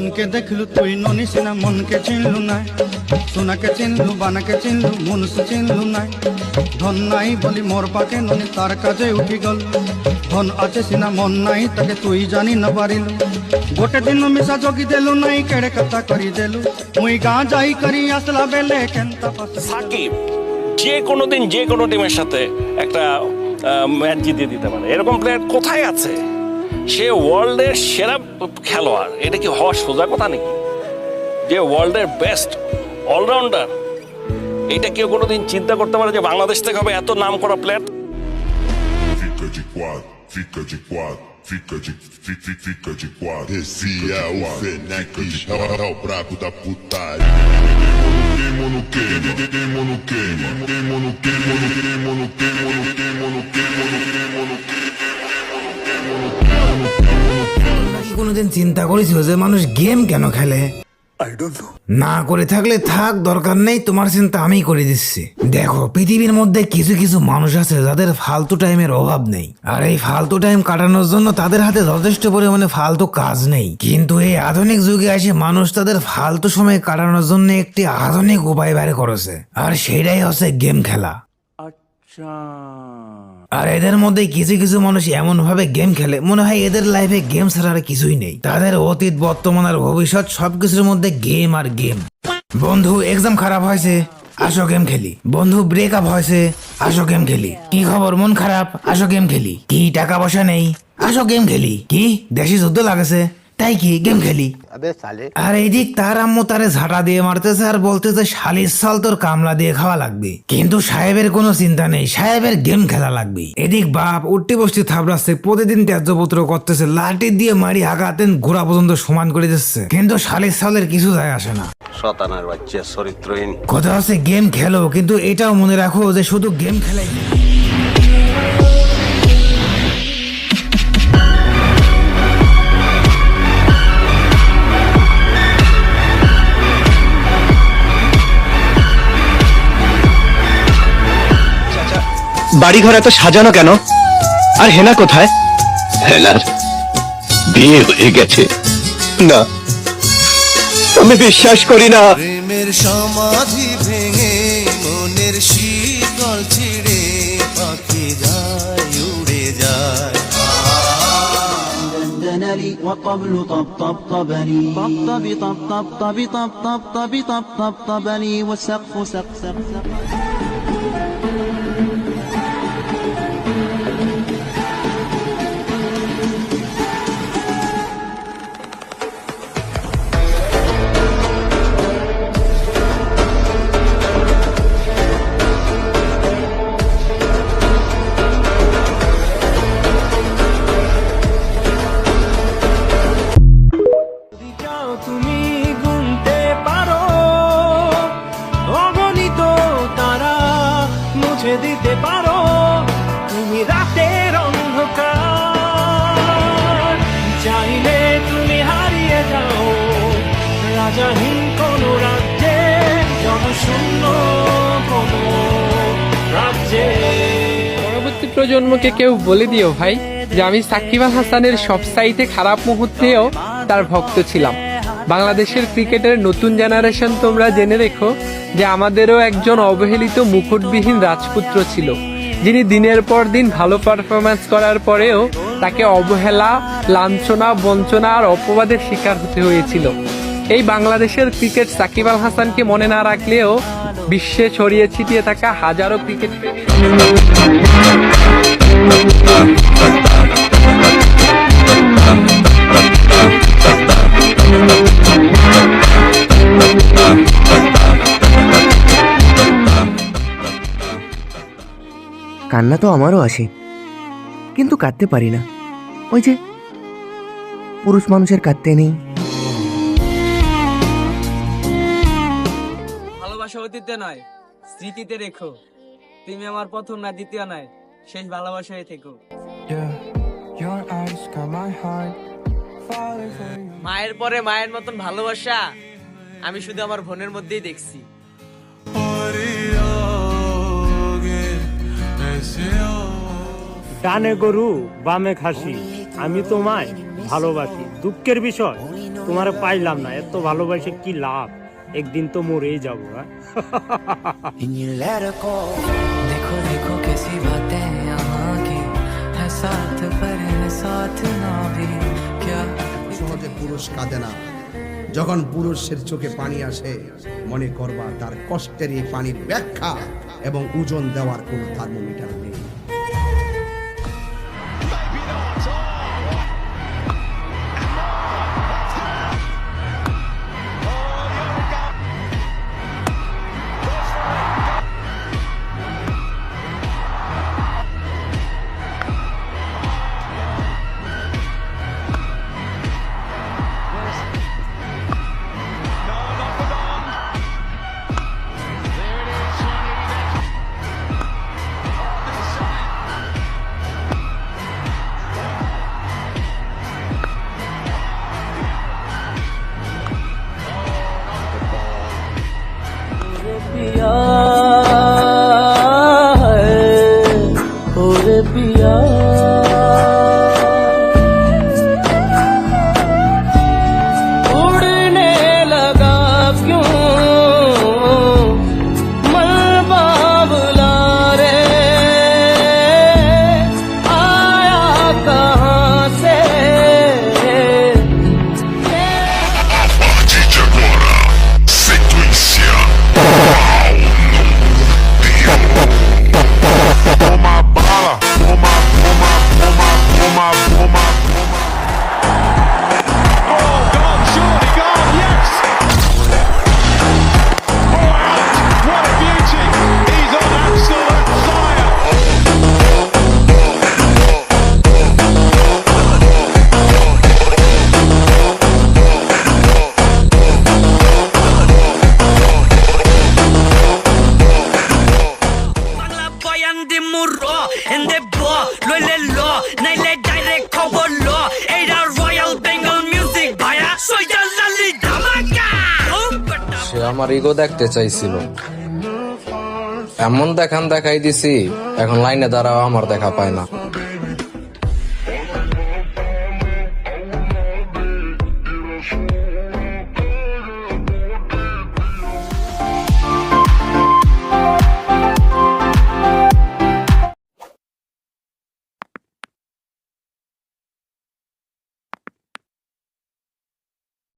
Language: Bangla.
জনকে দেখলু তুই ননিস না মনকে চিনলু নাই। সোনাকে চিনলু, বানাকে চিনলু মনুষ চিনলু নাই। ধন নাই বলি মোর পাকে ননি, তার কাজে উঠি গল। ধন আছে সিনা, মন নাই, তাকে তুই জানি ন পারিলু। গোটে দিন মিশা জগি দেলু নাই, কেড়ে কথা করি দেলু। মুই গাঁ যাই করি আসলা বেলে, কেনতা সাকিব, যে কোনো দিন যে কোনো টিমের সাথে একটা ম্যাচ জিতিয়ে দিতে পারে। এরকম প্লেয়ার কোথায় আছে? সে ওয়ার্ল্ডের সেরা খেলোয়াড় এটা কি হওয়া সোজা কথা নাকি যে ওয়ার্ল্ডের বেস্ট অলরাউন্ডার এটা কেউ কোনোদিন চিন্তা করতে পারে যে বাংলাদেশ থেকে হবে এত নাম করা প্লেয়ার মনুকে মনুকে মনুকে মনুকে মনুকে মনুকে মনুকে মনুকে কোনোদিন চিন্তা করেছিল যে মানুষ গেম কেন খেলে? না করে থাকলে থাক দরকার নেই তোমার চিন্তা আমি করে দিচ্ছি। দেখো পৃথিবীর মধ্যে কিছু কিছু মানুষ আছে যাদের ফালতু টাইমের অভাব নেই। আর এই ফালতু টাইম কাটানোর জন্য তাদের হাতে যথেষ্ট পরিমাণে ফালতু কাজ নেই। কিন্তু এই আধুনিক যুগে এসে মানুষ তাদের ফালতু সময় কাটানোর জন্য একটি আধুনিক উপায় বের করেছে। আর সেটাই হচ্ছে গেম খেলা। আর এদের মধ্যে কিছু কিছু মানুষ এমন ভাবে গেম খেলে। মনে হয় এদের লাইফে গেম ছাড়া কিছুই নেই। তাদের অতীত, বর্তমান আর ভবিষ্যৎ সবকিছুর মধ্যে গেম আর গেম বন্ধু এক্সাম খারাপ হয়েছে, আসো গেম খেলি। বন্ধু ব্রেকআপ হয়েছে, আসো গেম খেলি। কি খবর? মন খারাপ, আসো গেম খেলি। কি টাকা পয়সা নেই, আসো গেম খেলি। কি? দেশি যুদ্ধ লাগেছে। তাই কি গেম খেলি। আর এইদিক তার আম্মু তারে ঝাঁটা দিয়ে মারতেছে আর বলতেছে শালির সাল তোর কামলা দিয়ে খাওয়া লাগবে। কিন্তু সাহেবের কোনো চিন্তা নেই সাহেবের গেম খেলা লাগবে। এদিক বাপ উঠতে বসতে থাবড়াচ্ছে প্রতিদিন ত্যায্যপত্র করতেছে লাঠি দিয়ে মারি আগাতেন ঘোড়া পর্যন্ত সমান করে দিচ্ছে। কিন্তু শালির সালের কিছু যায় আসে না। শতানার বাচ্চা চরিত্রহীন। কথা হচ্ছে গেম খেলো কিন্তু এটাও মনে রাখো যে শুধু গেম খেলাই বাড়ি ঘর এত সাজানো কেন? আর হেনা কোথায়? হেনার বিয়ে হয়ে গেছে। না আমি বিশ্বাস করি না। প্রেমের সমাধি ভেঙে মনের শীতল ছিড়ে পাখি যায় উড়ে যায়। دندنلي وقبل طبطبطبني طبطب طبطب طبطب طبطب طبطبني والسقف سق سق পরবর্তী প্রজন্মকে কেউ বলে দিও ভাই যে আমি সাকিব আল হাসানের সব সাইতে খারাপ মুহূর্তেও তার ভক্ত ছিলাম। বাংলাদেশের ক্রিকেটের নতুন জেনারেশন তোমরা জেনে রেখো। যে আমাদেরও একজন অবহেলিত মুকুটবিহীন রাজপুত্র ছিল, যিনি দিনের পর দিন ভালো পারফরম্যান্স করার পরেও তাকে অবহেলা, লাঞ্ছনা, বঞ্চনা আর অপবাদের শিকার হতে হয়েছিল। এই বাংলাদেশের ক্রিকেট সাকিব আল হাসানকে মনে না রাখলেও বিশ্বে ছড়িয়ে ছিটিয়ে থাকা হাজারো ক্রিকেট প্রেমী কান্না তো আমারও আসে। কিন্তু কাঁদতে পারি না। ওই যে পুরুষ মানুষের কাঁদতে নেই। ভালোবাসা অতীতে নয় স্মৃতিতে রেখো। তুমি আমার প্রথম না দ্বিতীয় নয় শেষ ভালোবাসায় থেকো। মায়ের পরে মায়ের মতন ভালোবাসা আমি শুধু আমার বোনের মধ্যেই দেখছি। ডানে গরু বামে খাসি। আমি তোমায় ভালোবাসি। দুঃখের বিষয় তোমার পাইলাম না। এত ভালোবাসে কি লাভ? একদিন তো মরেই যাব হ্যাঁ? পুরুষ কাঁদে না। যখন পুরুষের চোখে পানি আসে মনে করবা তার কষ্টের এই পানির ব্যাখ্যা। এবং ওজন দেওয়ার কোনো থার্মোমিটার নেই। আমার ইগো দেখতে চাইছিল। এমন দেখান দেখাই দিছি, এখন লাইনে দাঁড়াও, আমার দেখা পায় না।